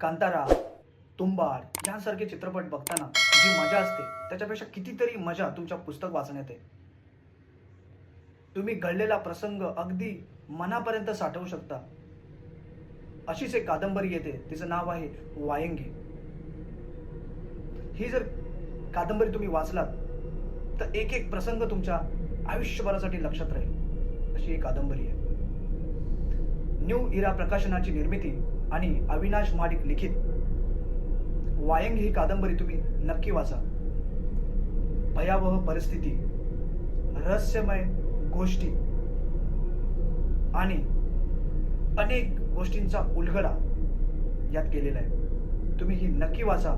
कांतारा तुंबाड यांसारखे चित्रपट बघताना जी मजा असते त्याच्यापेक्षा कितीतरी मजा तुमच्या पुस्तक वाचण्यात आहे. तुम्ही घडलेला प्रसंग अगदी मनापर्यंत साठवू शकता. अशीच एक कादंबरी येते तिचं नाव आहे वायंगी. ही जर कादंबरी तुम्ही वाचलात तर एक एक प्रसंग तुमच्या आयुष्यभरासाठी लक्षात राहील. अशी एक कादंबरी आहे. न्यू इरा प्रकाशनाची निर्मिती आणि अविनाश माडिक लिखित. वायंग ही कादंबरी तुम्ही नक्की वाचा. भयावह परिस्थिती रहस्यमय गोष्टी आणि अनेक गोष्टींचा उलगडा यात केलेला आहे. तुम्ही ही नक्की वाचा.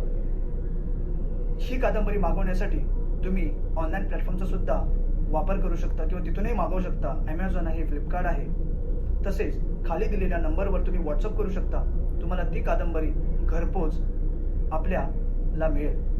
ही कादंबरी मागवण्यासाठी तुम्ही ऑनलाईन प्लॅटफॉर्मचा सुद्धा वापर करू शकता किंवा तिथूनही मागवू शकता. ॲमेझॉन आहे फ्लिपकार्ट आहे. तसेच खाली दिलेल्या नंबरवर तुम्ही व्हॉट्सअप करू शकता. तुम्हाला ती कादंबरी घरपोच आपल्याला मिळेल.